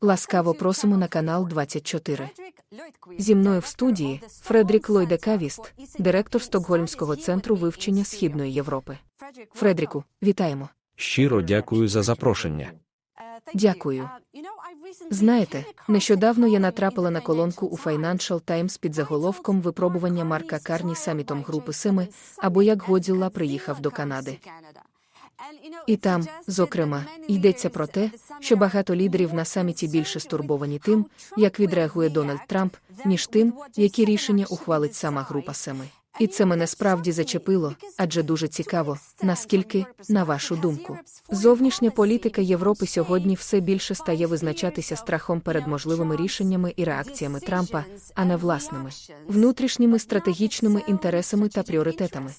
Ласкаво просимо на канал 24. Зі мною в студії Фредрік Лойдекавіст, директор Стокгольмського центру вивчення Східної Європи. Фредріку, вітаємо. Щиро дякую за запрошення. Дякую. Знаєте, нещодавно я натрапила на колонку у Financial Times під заголовком Випробування Марка Карні самітом Групи Семи або як Годзілла приїхав до Канади. І там, зокрема, йдеться про те, що багато лідерів на саміті більше стурбовані тим, як відреагує Дональд Трамп, ніж тим, які рішення ухвалить сама група Семи. І це мене справді зачепило, адже дуже цікаво, наскільки, на вашу думку, зовнішня політика Європи сьогодні все більше стає визначатися страхом перед можливими рішеннями і реакціями Трампа, а не власними внутрішніми стратегічними інтересами та пріоритетами.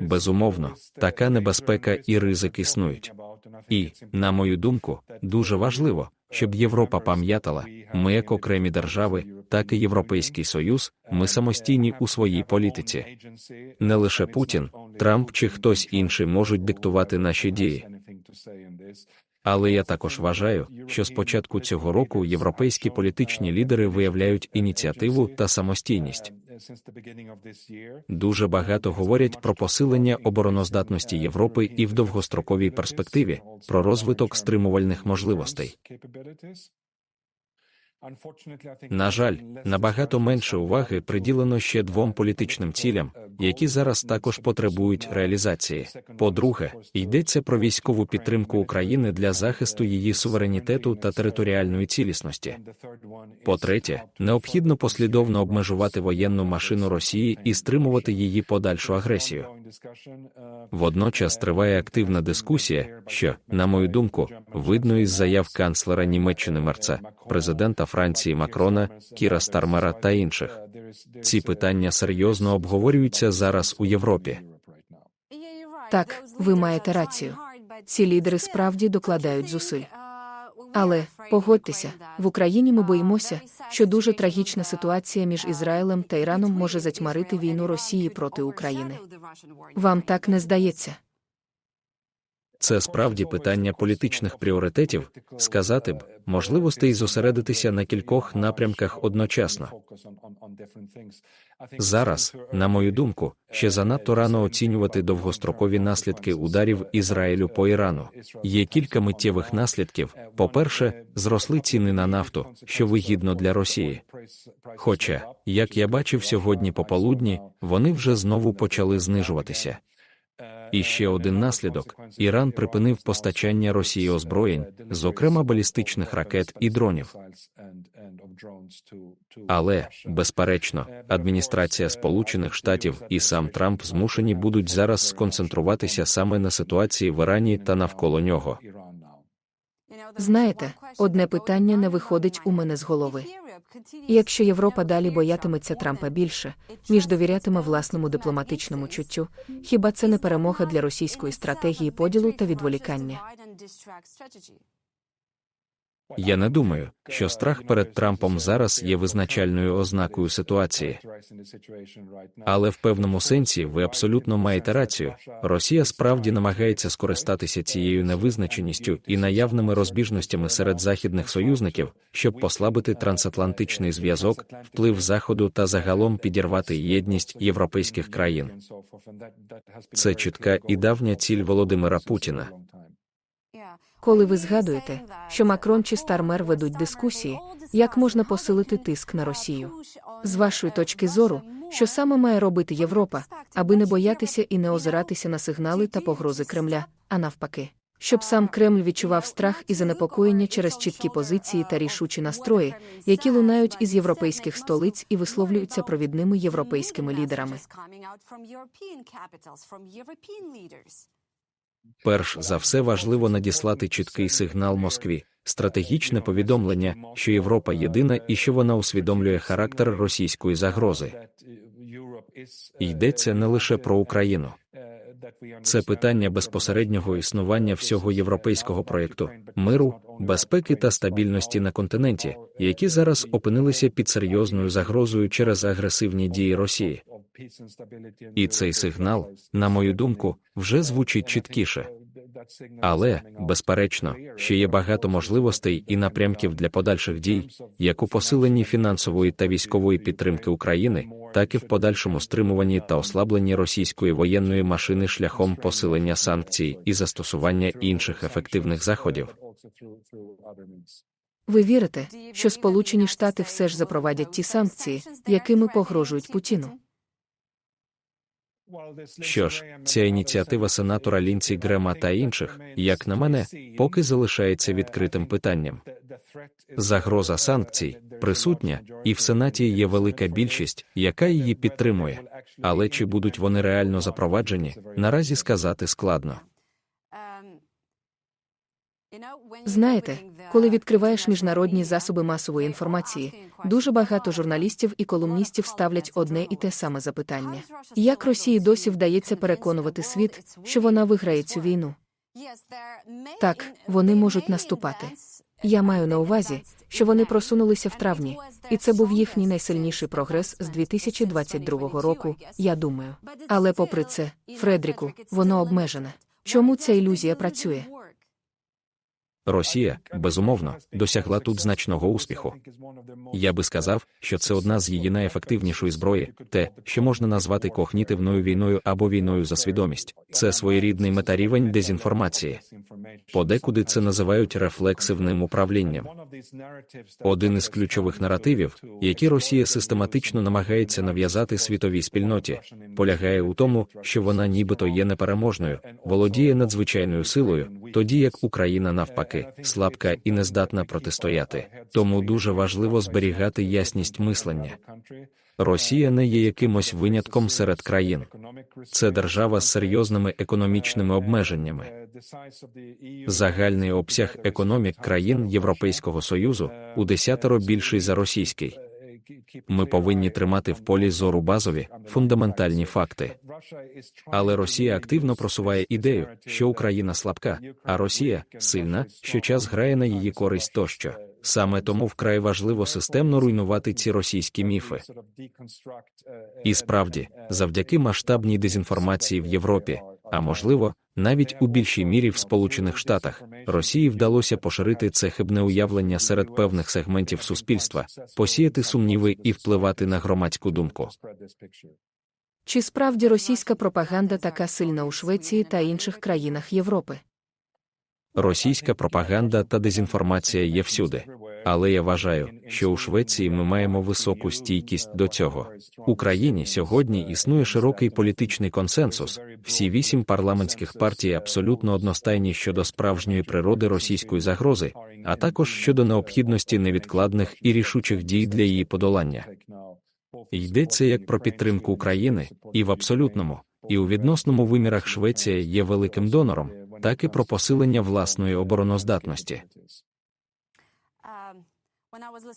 Безумовно, така небезпека і ризик існують. І, на мою думку, дуже важливо, щоб Європа пам'ятала, ми як окремі держави, так і Європейський Союз, ми самостійні у своїй політиці. Не лише Путін, Трамп чи хтось інший можуть диктувати наші дії. Але я також вважаю, що з початку цього року європейські політичні лідери виявляють ініціативу та самостійність. Дуже багато говорять про посилення обороноздатності Європи і в довгостроковій перспективі, про розвиток стримувальних можливостей. На жаль, набагато менше уваги приділено ще двом політичним цілям, які зараз також потребують реалізації. По-друге, йдеться про військову підтримку України для захисту її суверенітету та територіальної цілісності. По-третє, необхідно послідовно обмежувати воєнну машину Росії і стримувати її подальшу агресію. Водночас триває активна дискусія, що, на мою думку, видно із заяв канцлера Німеччини Мерца, президента Франції Макрона, Кіра Стармера та інших. Ці питання серйозно обговорюються зараз у Європі. Так, ви маєте рацію. Ці лідери справді докладають зусиль. Але погодьтеся, в Україні ми боїмося, що дуже трагічна ситуація між Ізраїлем та Іраном може затьмарити війну Росії проти України. Вам так не здається? Це справді питання політичних пріоритетів, сказати б, можливостей зосередитися на кількох напрямках одночасно. Зараз, на мою думку, ще занадто рано оцінювати довгострокові наслідки ударів Ізраїлю по Ірану. Є кілька миттєвих наслідків. По-перше, зросли ціни на нафту, що вигідно для Росії. Хоча, як я бачив сьогодні пополудні, вони вже знову почали знижуватися. І ще один наслідок: Іран припинив постачання Росії озброєнь, зокрема балістичних ракет і дронів. Але, безперечно, адміністрація Сполучених Штатів і сам Трамп змушені будуть зараз сконцентруватися саме на ситуації в Ірані та навколо нього. Знаєте, одне питання не виходить у мене з голови. Якщо Європа далі боятиметься Трампа більше, ніж довірятиме власному дипломатичному чуттю, хіба це не перемога для російської стратегії поділу та відволікання? Я не думаю, що страх перед Трампом зараз є визначальною ознакою ситуації. Але в певному сенсі ви абсолютно маєте рацію. Росія справді намагається скористатися цією невизначеністю і наявними розбіжностями серед західних союзників, щоб послабити трансатлантичний зв'язок, вплив Заходу та загалом підірвати єдність європейських країн. Це чітка і давня ціль Володимира Путіна. Коли ви згадуєте, що Макрон чи Стармер ведуть дискусії, як можна посилити тиск на Росію? З вашої точки зору, що саме має робити Європа, аби не боятися і не озиратися на сигнали та погрози Кремля, а навпаки, щоб сам Кремль відчував страх і занепокоєння через чіткі позиції та рішучі настрої, які лунають із європейських столиць і висловлюються провідними європейськими лідерами. Перш за все важливо надіслати чіткий сигнал Москві, стратегічне повідомлення, що Європа єдина і що вона усвідомлює характер російської загрози. Йдеться не лише про Україну. Це питання безпосереднього існування всього європейського проєкту, миру, безпеки та стабільності на континенті, які зараз опинилися під серйозною загрозою через агресивні дії Росії. І цей сигнал, на мою думку, вже звучить чіткіше. Але, безперечно, ще є багато можливостей і напрямків для подальших дій, як у посиленні фінансової та військової підтримки України, так і в подальшому стримуванні та ослабленні російської воєнної машини шляхом посилення санкцій і застосування інших ефективних заходів. Ви вірите, що Сполучені Штати все ж запровадять ті санкції, якими погрожують Путіну? Що ж, ця ініціатива сенатора Лінці Грема та інших, як на мене, поки залишається відкритим питанням. Загроза санкцій присутня, і в Сенаті є велика більшість, яка її підтримує. Але чи будуть вони реально запроваджені, наразі сказати складно. Знаєте, коли відкриваєш міжнародні засоби масової інформації, дуже багато журналістів і колумністів ставлять одне і те саме запитання: як Росії досі вдається переконувати світ, що вона виграє цю війну? Так, вони можуть наступати. Я маю на увазі, що вони просунулися в травні, і це був їхній найсильніший прогрес з 2022 року, я думаю. Але попри це, Фредріку, воно обмежене. Чому ця ілюзія працює? Росія, безумовно, досягла тут значного успіху. Я би сказав, що це одна з її найефективнішої зброї, те, що можна назвати когнітивною війною або війною за свідомість. Це своєрідний метарівень дезінформації. Подекуди це називають рефлексивним управлінням. Один із ключових наративів, які Росія систематично намагається нав'язати світовій спільноті, полягає у тому, що вона нібито є непереможною, володіє надзвичайною силою, тоді як Україна навпаки слабка і не здатна протистояти. Тому дуже важливо зберігати ясність мислення. Росія не є якимось винятком серед країн. Це держава з серйозними економічними обмеженнями. Загальний обсяг економік країн Європейського Союзу у десятеро більший за російський. Ми повинні тримати в полі зору базові, фундаментальні факти. Але Росія активно просуває ідею, що Україна слабка, а Росія сильна, що час грає на її користь тощо. Саме тому вкрай важливо системно руйнувати ці російські міфи. І справді, завдяки масштабній дезінформації в Європі, а можливо, навіть у більшій мірі в Сполучених Штатах, Росії вдалося поширити це хибне уявлення серед певних сегментів суспільства, посіяти сумніви і впливати на громадську думку. Чи справді російська пропаганда така сильна у Швеції та інших країнах Європи? Російська пропаганда та дезінформація є всюди. Але я вважаю, що у Швеції ми маємо високу стійкість до цього. У країні сьогодні існує широкий політичний консенсус. Всі вісім парламентських партій абсолютно одностайні щодо справжньої природи російської загрози, а також щодо необхідності невідкладних і рішучих дій для її подолання. Йдеться як про підтримку України, і в абсолютному, і у відносному вимірах Швеція є великим донором, так і про посилення власної обороноздатності.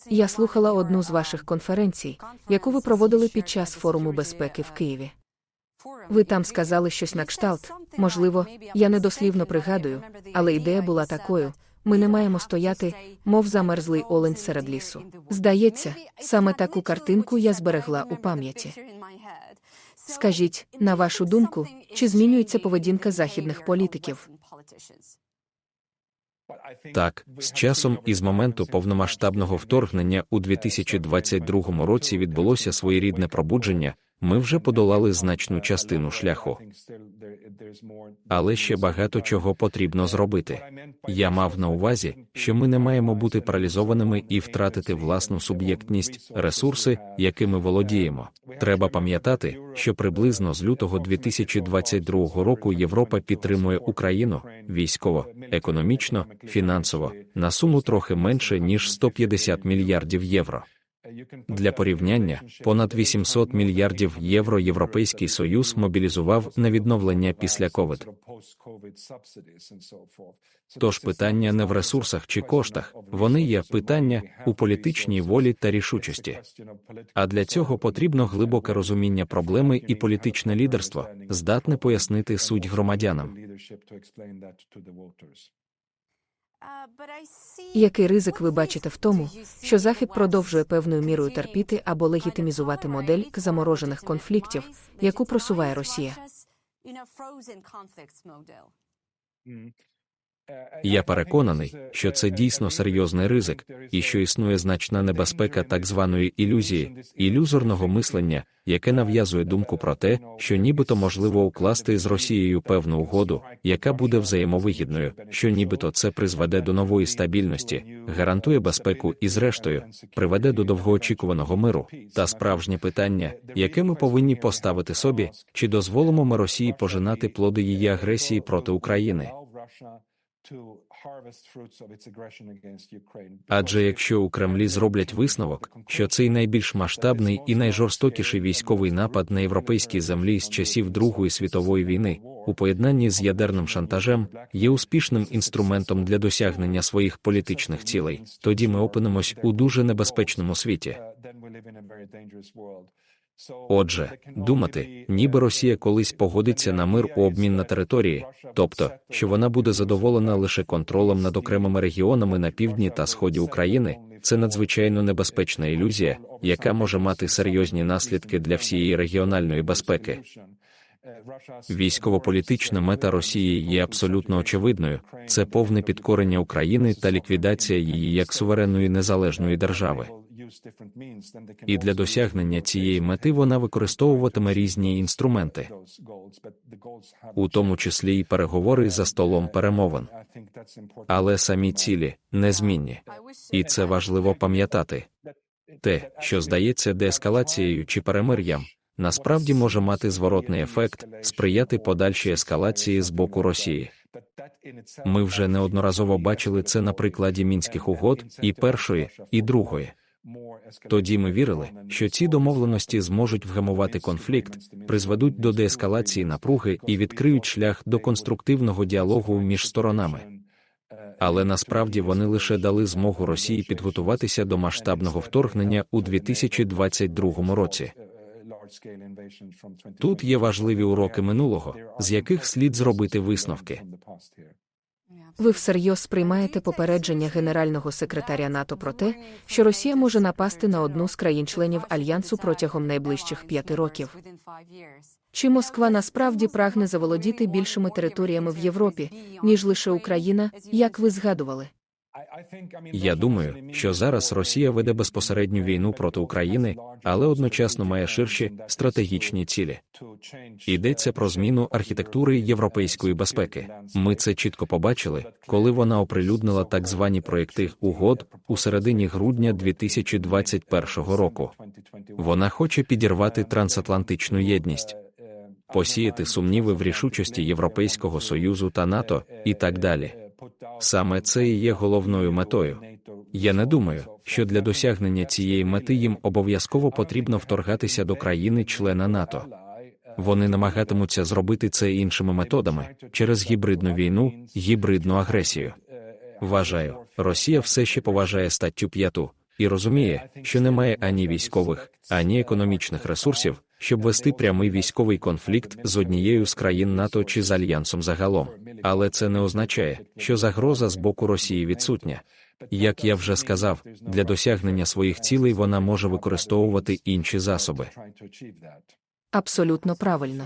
Я слухала одну з ваших конференцій, яку ви проводили під час форуму безпеки в Києві. Ви там сказали щось на кшталт. Можливо, я недослівно пригадую, але ідея була такою: ми не маємо стояти, мов замерзлий олень серед лісу. Здається, саме таку картинку я зберегла у пам'яті. Скажіть, на вашу думку, чи змінюється поведінка західних політиків? Так, з часом і з моменту повномасштабного вторгнення у 2022 році відбулося своєрідне пробудження. Ми вже подолали значну частину шляху. Але ще багато чого потрібно зробити. Я мав на увазі, що ми не маємо бути паралізованими і втратити власну суб'єктність, ресурси, якими володіємо. Треба пам'ятати, що приблизно з лютого 2022 року Європа підтримує Україну військово, економічно, фінансово на суму трохи менше ніж 150 мільярдів євро. Для порівняння, понад 800 мільярдів євро Європейський Союз мобілізував на відновлення після ковід. Тож питання не в ресурсах чи коштах, вони є питання у політичній волі та рішучості. А для цього потрібно глибоке розуміння проблеми і політичне лідерство, здатне пояснити суть громадянам. Який ризик ви бачите в тому, що Захід продовжує певною мірою терпіти або легітимізувати модель заморожених конфліктів, яку просуває Росія? Я переконаний, що це дійсно серйозний ризик, і що існує значна небезпека так званої ілюзії, ілюзорного мислення, яке нав'язує думку про те, що нібито можливо укласти з Росією певну угоду, яка буде взаємовигідною, що нібито це призведе до нової стабільності, гарантує безпеку і, зрештою, приведе до довгоочікуваного миру. Та справжнє питання, яке ми повинні поставити собі, чи дозволимо ми Росії пожинати плоди її агресії проти України. Адже якщо у Кремлі зроблять висновок, що цей найбільш масштабний і найжорстокіший військовий напад на європейській землі з часів Другої світової війни, у поєднанні з ядерним шантажем, є успішним інструментом для досягнення своїх політичних цілей, тоді ми опинимось у дуже небезпечному світі. Отже, думати, ніби Росія колись погодиться на мир у обмін на території, тобто, що вона буде задоволена лише контролем над окремими регіонами на півдні та сході України, це надзвичайно небезпечна ілюзія, яка може мати серйозні наслідки для всієї регіональної безпеки. Військово-політична мета Росії є абсолютно очевидною: це повне підкорення України та ліквідація її як суверенної незалежної держави. І для досягнення цієї мети вона використовуватиме різні інструменти, у тому числі і переговори за столом перемовин. Але самі цілі незмінні. І це важливо пам'ятати. Те, що здається деескалацією чи перемир'ям, насправді може мати зворотний ефект, сприяти подальшій ескалації з боку Росії. Ми вже неодноразово бачили це на прикладі мінських угод і першої, і другої. Тоді ми вірили, що ці домовленості зможуть вгамувати конфлікт, призведуть до деескалації напруги і відкриють шлях до конструктивного діалогу між сторонами. Але насправді вони лише дали змогу Росії підготуватися до масштабного вторгнення у 2022 році. Тут є важливі уроки минулого, з яких слід зробити висновки. Ви всерйоз сприймаєте попередження генерального секретаря НАТО про те, що Росія може напасти на одну з країн-членів альянсу протягом найближчих п'яти років. Чи Москва насправді прагне заволодіти більшими територіями в Європі, ніж лише Україна, як ви згадували? Я думаю, що зараз Росія веде безпосередню війну проти України, але одночасно має ширші стратегічні цілі. Йдеться про зміну архітектури європейської безпеки. Ми це чітко побачили, коли вона оприлюднила так звані проєкти угод у середині грудня 2021 року. Вона хоче підірвати трансатлантичну єдність, посіяти сумніви в рішучості Європейського союзу та НАТО і так далі. Саме це і є головною метою. Я не думаю, що для досягнення цієї мети їм обов'язково потрібно вторгатися до країни-члена НАТО. Вони намагатимуться зробити це іншими методами через гібридну війну, гібридну агресію. Вважаю, Росія все ще поважає статтю 5 і розуміє, що немає ані військових, ані економічних ресурсів, щоб вести прямий військовий конфлікт з однією з країн НАТО чи з альянсом загалом. Але це не означає, що загроза з боку Росії відсутня. Як я вже сказав, для досягнення своїх цілей вона може використовувати інші засоби. Абсолютно правильно.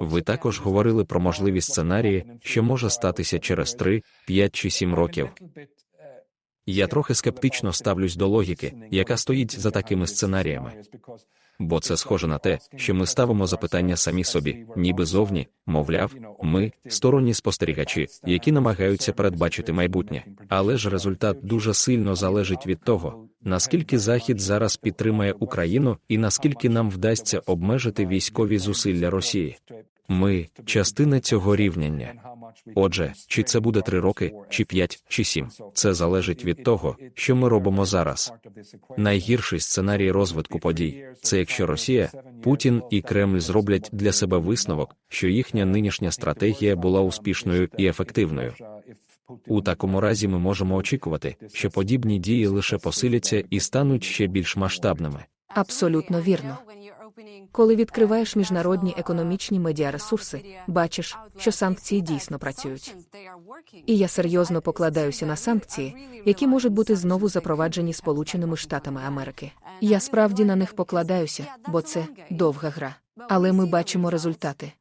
Ви також говорили про можливі сценарії, що може статися через 3, 5 чи 7 років. Я трохи скептично ставлюсь до логіки, яка стоїть за такими сценаріями. Бо це схоже на те, що ми ставимо запитання самі собі, ніби зовні, мовляв, ми сторонні спостерігачі, які намагаються передбачити майбутнє. Але ж результат дуже сильно залежить від того, наскільки Захід зараз підтримає Україну і наскільки нам вдасться обмежити військові зусилля Росії. Ми частина цього рівняння. Отже, чи це буде три роки, чи п'ять, чи сім, це залежить від того, що ми робимо зараз. Найгірший сценарій розвитку подій це якщо Росія, Путін і Кремль зроблять для себе висновок, що їхня нинішня стратегія була успішною і ефективною. У такому разі ми можемо очікувати, що подібні дії лише посиляться і стануть ще більш масштабними. Абсолютно вірно. Коли відкриваєш міжнародні економічні медіаресурси, бачиш, що санкції дійсно працюють. І я серйозно покладаюся на санкції, які можуть бути знову запроваджені Сполученими Штатами Америки. Я справді на них покладаюся, бо це довга гра. Але ми бачимо результати.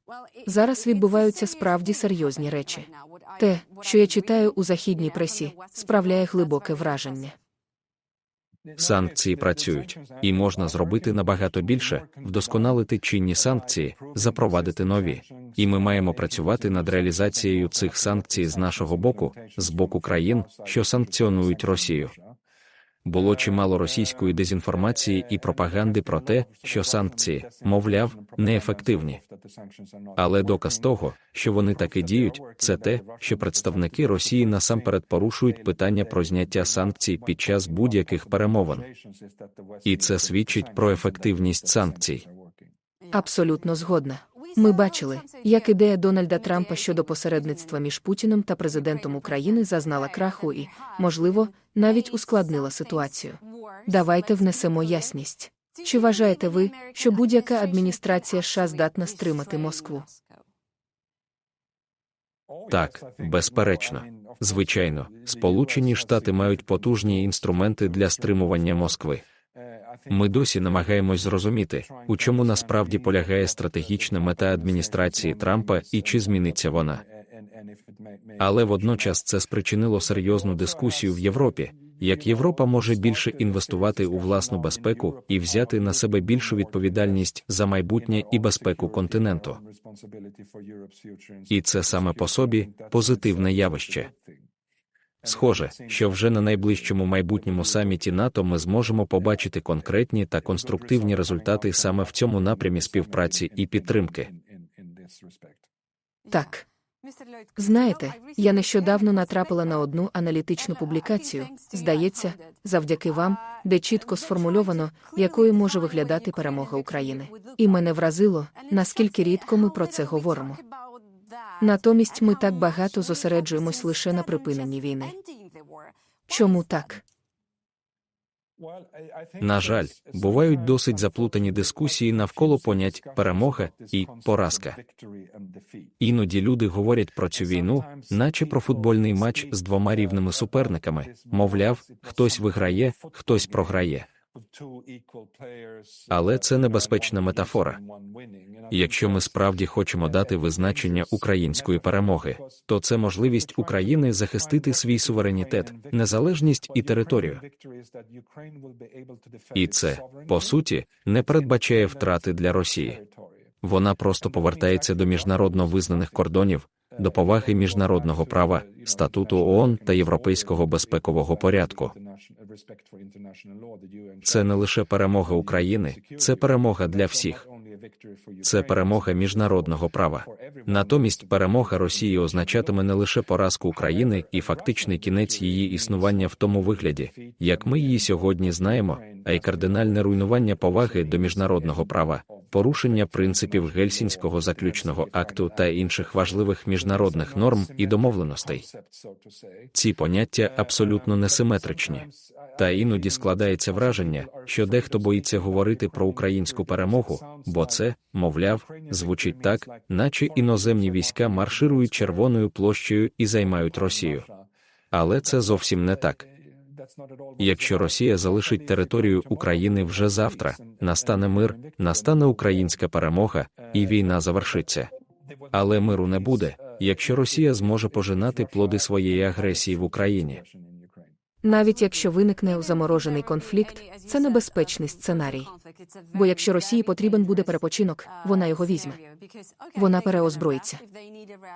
Зараз відбуваються справді серйозні речі. Те, що я читаю у західній пресі, справляє глибоке враження. Санкції працюють, і можна зробити набагато більше, вдосконалити чинні санкції, запровадити нові. І ми маємо працювати над реалізацією цих санкцій з нашого боку, з боку країн, що санкціонують Росію. Було чимало російської дезінформації і пропаганди про те, що санкції, мовляв, неефективні. Але доказ того, що вони таки діють, це те, що представники Росії насамперед порушують питання про зняття санкцій під час будь-яких перемовин. І це свідчить про ефективність санкцій. Абсолютно згодна. Ми бачили, як ідея Дональда Трампа щодо посередництва між Путіним та президентом України зазнала краху і, можливо, навіть ускладнила ситуацію. Давайте внесемо ясність. Чи вважаєте ви, що будь-яка адміністрація США здатна стримати Москву? Так, безперечно. Звичайно, Сполучені Штати мають потужні інструменти для стримування Москви. Ми досі намагаємось зрозуміти, у чому насправді полягає стратегічна мета адміністрації Трампа і чи зміниться вона. Але водночас це спричинило серйозну дискусію в Європі, як Європа може більше інвестувати у власну безпеку і взяти на себе більшу відповідальність за майбутнє і безпеку континенту. І це саме по собі позитивне явище. Схоже, що вже на найближчому майбутньому саміті НАТО ми зможемо побачити конкретні та конструктивні результати саме в цьому напрямі співпраці і підтримки. Так. Знаєте, я нещодавно натрапила на одну аналітичну публікацію, здається, завдяки вам, де чітко сформульовано, якою може виглядати перемога України. І мене вразило, наскільки рідко ми про це говоримо. Натомість ми так багато зосереджуємось лише на припиненні війни. Чому так? На жаль, бувають досить заплутані дискусії навколо понять перемога і поразка. Іноді люди говорять про цю війну, наче про футбольний матч з двома рівними суперниками. Мовляв, хтось виграє, хтось програє. Але це небезпечна метафора. Якщо ми справді хочемо дати визначення української перемоги, то це можливість України захистити свій суверенітет, незалежність і територію. І це, по суті, не передбачає втрати для Росії. Вона просто повертається до міжнародно визнаних кордонів, до поваги міжнародного права, статуту ООН та європейського безпекового порядку. Це не лише перемога України, це перемога для всіх. Це перемога міжнародного права. Натомість перемога Росії означатиме не лише поразку України і фактичний кінець її існування в тому вигляді, як ми її сьогодні знаємо, а й кардинальне руйнування поваги до міжнародного права, порушення принципів гельсінського заключного акту та інших важливих міжнародних норм і домовленостей. Ці поняття абсолютно несиметричні. Та іноді складається враження, що дехто боїться говорити про українську перемогу, бо це, мовляв, звучить так, наче іноземні війська марширують червоною площею і займають Росію. Але це зовсім не так. Якщо Росія залишить територію України вже завтра, настане мир, настане українська перемога, і війна завершиться. Але миру не буде, якщо Росія зможе пожинати плоди своєї агресії в Україні. Навіть якщо виникне заморожений конфлікт, це небезпечний сценарій. Бо якщо Росії потрібен буде перепочинок, вона його візьме. Вона переозброїться,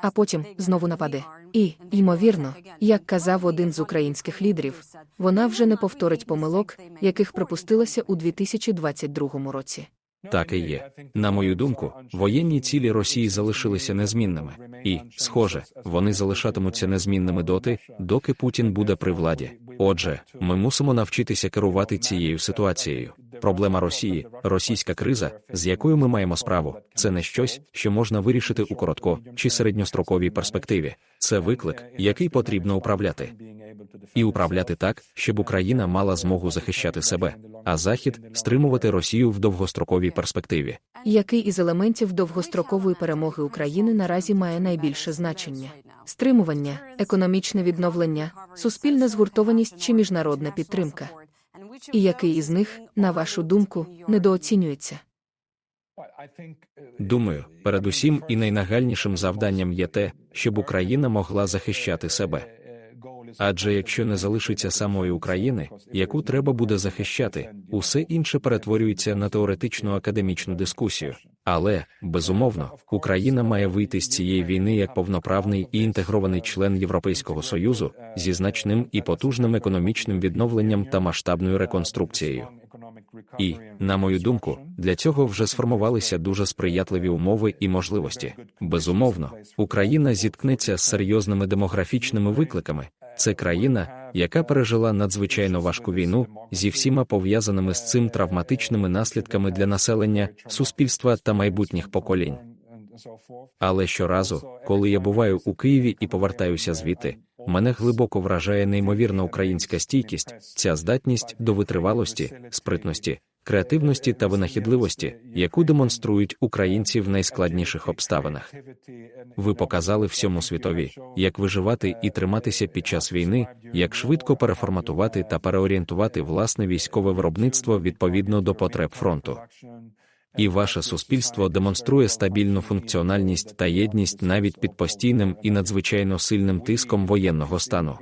а потім знову нападе. І, ймовірно, як казав один з українських лідерів, вона вже не повторить помилок, яких припустилася у 2022 році. Так і є. На мою думку, воєнні цілі Росії залишилися незмінними, і, схоже, вони залишатимуться незмінними доти, доки Путін буде при владі. Отже, ми мусимо навчитися керувати цією ситуацією. Проблема Росії, російська криза, з якою ми маємо справу, це не щось, що можна вирішити у коротко чи середньостроковій перспективі. Це виклик, який потрібно управляти. І управляти так, щоб Україна мала змогу захищати себе, а Захід стримувати Росію в довгостроковій перспективі. Який із елементів довгострокової перемоги України наразі має найбільше значення? Стримування, економічне відновлення, суспільна згуртованість чи міжнародна підтримка? І який із них, на вашу думку, недооцінюється? Думаю, передусім і найнагальнішим завданням є те, щоб Україна могла захищати себе. Адже якщо не залишиться самої України, яку треба буде захищати, усе інше перетворюється на теоретичну академічну дискусію. Але, безумовно, Україна має вийти з цієї війни як повноправний і інтегрований член Європейського Союзу зі значним і потужним економічним відновленням та масштабною реконструкцією. І, на мою думку, для цього вже сформувалися дуже сприятливі умови і можливості. Безумовно, Україна зіткнеться з серйозними демографічними викликами. Це країна, яка пережила надзвичайно важку війну зі всіма пов'язаними з цим травматичними наслідками для населення, суспільства та майбутніх поколінь. Але щоразу, коли я буваю у Києві і повертаюся звідти, мене глибоко вражає неймовірна українська стійкість, ця здатність до витривалості, спритності, креативності та винахідливості, яку демонструють українці в найскладніших обставинах. Ви показали всьому світові, як виживати і триматися під час війни, як швидко переформатувати та переорієнтувати власне військове виробництво відповідно до потреб фронту. І ваше суспільство демонструє стабільну функціональність та єдність навіть під постійним і надзвичайно сильним тиском воєнного стану.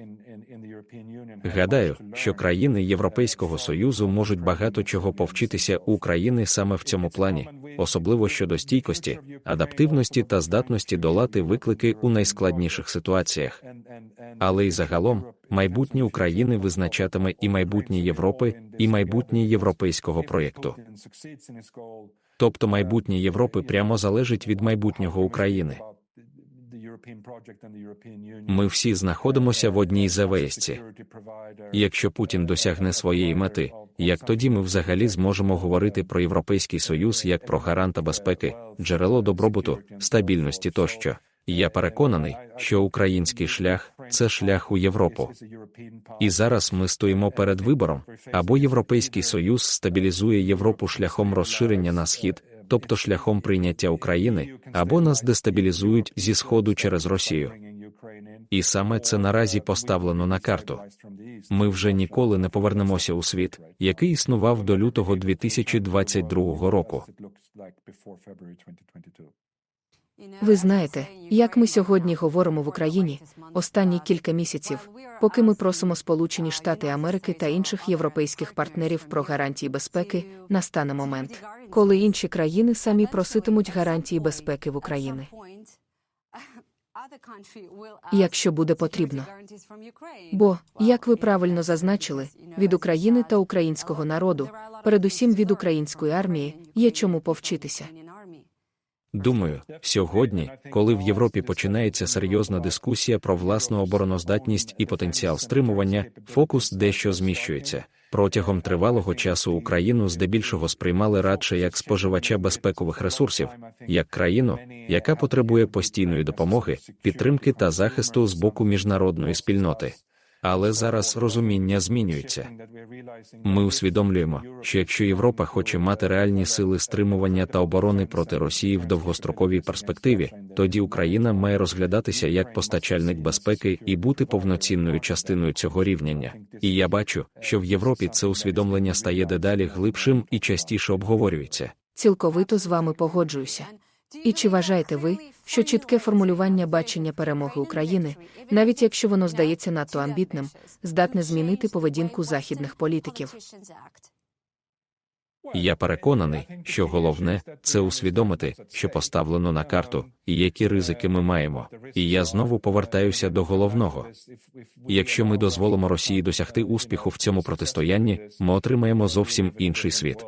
Гадаю, що країни Європейського союзу можуть багато чого повчитися у України саме в цьому плані, особливо щодо стійкості, адаптивності та здатності долати виклики у найскладніших ситуаціях. Але й загалом майбутнє України визначатиме і майбутнє Європи, і майбутнє європейського проєкту. Тобто майбутнє Європи прямо залежить від майбутнього України. Ми всі знаходимося в одній завесці. І Якщо Путін досягне своєї мети, як тоді ми взагалі зможемо говорити про Європейський Союз як про гаранта безпеки, джерело добробуту, стабільності тощо. Я переконаний, що український шлях це шлях у Європу. І зараз ми стоїмо перед вибором або Європейський Союз стабілізує Європу шляхом розширення на схід, тобто шляхом прийняття України, або нас дестабілізують зі сходу через Росію. І саме це наразі поставлено на карту. Ми вже ніколи не повернемося у світ, який існував до лютого 2022 року. Ви знаєте, як ми сьогодні говоримо в Україні останні кілька місяців, поки ми просимо Сполучені Штати Америки та інших європейських партнерів про гарантії безпеки, настане момент, коли інші країни самі проситимуть гарантії безпеки в Україні. Якщо буде потрібно. Бо, як ви правильно зазначили, від України та українського народу, передусім від української армії, є чому повчитися. Думаю, сьогодні, коли в Європі починається серйозна дискусія про власну обороноздатність і потенціал стримування, фокус дещо зміщується. Протягом тривалого часу Україну здебільшого сприймали радше як споживача безпекових ресурсів, як країну, яка потребує постійної допомоги, підтримки та захисту з боку міжнародної спільноти. Але зараз розуміння змінюється. Ми усвідомлюємо, що якщо Європа хоче мати реальні сили стримування та оборони проти Росії в довгостроковій перспективі, тоді Україна має розглядатися як постачальник безпеки і бути повноцінною частиною цього рівняння. І я бачу, що в Європі це усвідомлення стає дедалі глибшим і частіше обговорюється. Цілковито з вами погоджуюся. І чи вважаєте ви, що чітке формулювання бачення перемоги України, навіть якщо воно здається надто амбітним, здатне змінити поведінку західних політиків? Я переконаний, що головне це усвідомити, що поставлено на карту, і які ризики ми маємо. І я знову повертаюся до головного. Якщо ми дозволимо Росії досягти успіху в цьому протистоянні, ми отримаємо зовсім інший світ.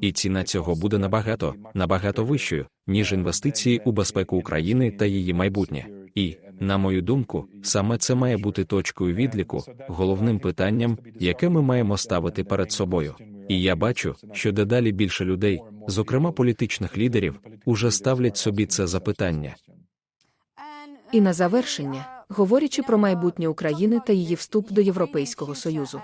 І ціна цього буде набагато, набагато вищою, ніж інвестиції у безпеку України та її майбутнє. І, на мою думку, саме це має бути точкою відліку, головним питанням, яке ми маємо ставити перед собою. І я бачу, що дедалі більше людей, зокрема політичних лідерів, уже ставлять собі це запитання. І на завершення, говорячи про майбутнє України та її вступ до Європейського Союзу.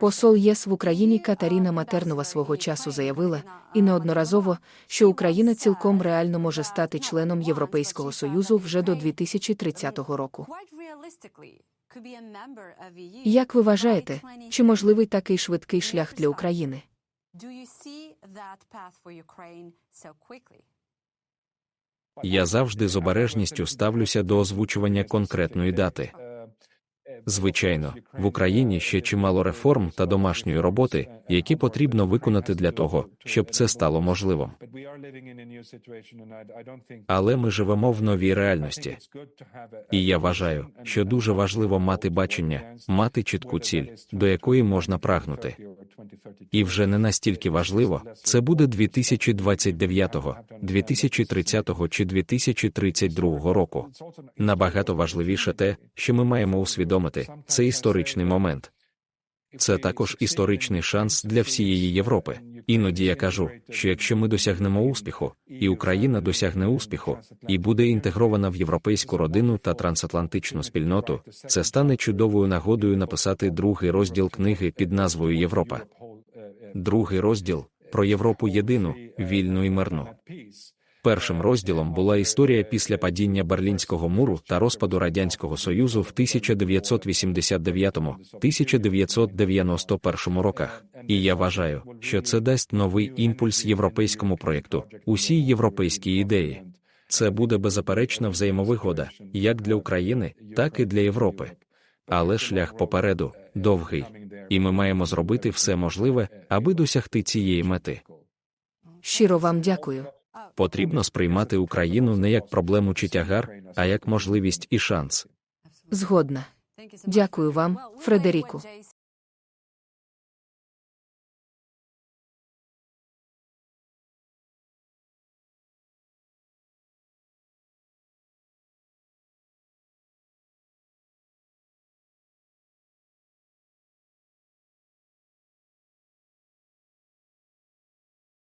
Посол ЄС в Україні Катаріна Матернова свого часу заявила, і неодноразово, що Україна цілком реально може стати членом Європейського Союзу вже до 2030 року. Як ви вважаєте, чи можливий такий швидкий шлях для України? Я завжди з обережністю ставлюся до озвучування конкретної дати. Звичайно, в Україні ще чимало реформ та домашньої роботи, які потрібно виконати для того, щоб це стало можливим. Але ми живемо в новій реальності. І я вважаю, що дуже важливо мати бачення, мати чітку ціль, до якої можна прагнути. І вже не настільки важливо, це буде 2029, 2030 чи 2032 року. Набагато важливіше те, що ми маємо усвідомити, це історичний момент. Це також історичний шанс для всієї Європи. Іноді я кажу, що якщо ми досягнемо успіху, і Україна досягне успіху, і буде інтегрована в європейську родину та трансатлантичну спільноту, це стане чудовою нагодою написати другий розділ книги під назвою Європа. Другий розділ про Європу єдину, вільну і мирну. Першим розділом була історія після падіння Берлінського муру та розпаду Радянського Союзу в 1989-1991 роках. І я вважаю, що це дасть новий імпульс європейському проєкту, усій європейській ідеї. Це буде беззаперечна взаємовигода, як для України, так і для Європи. Але шлях попереду довгий, і ми маємо зробити все можливе, аби досягти цієї мети. Щиро вам дякую. Потрібно сприймати Україну не як проблему чи тягар, а як можливість і шанс. Згодна. Дякую вам, Фредеріку.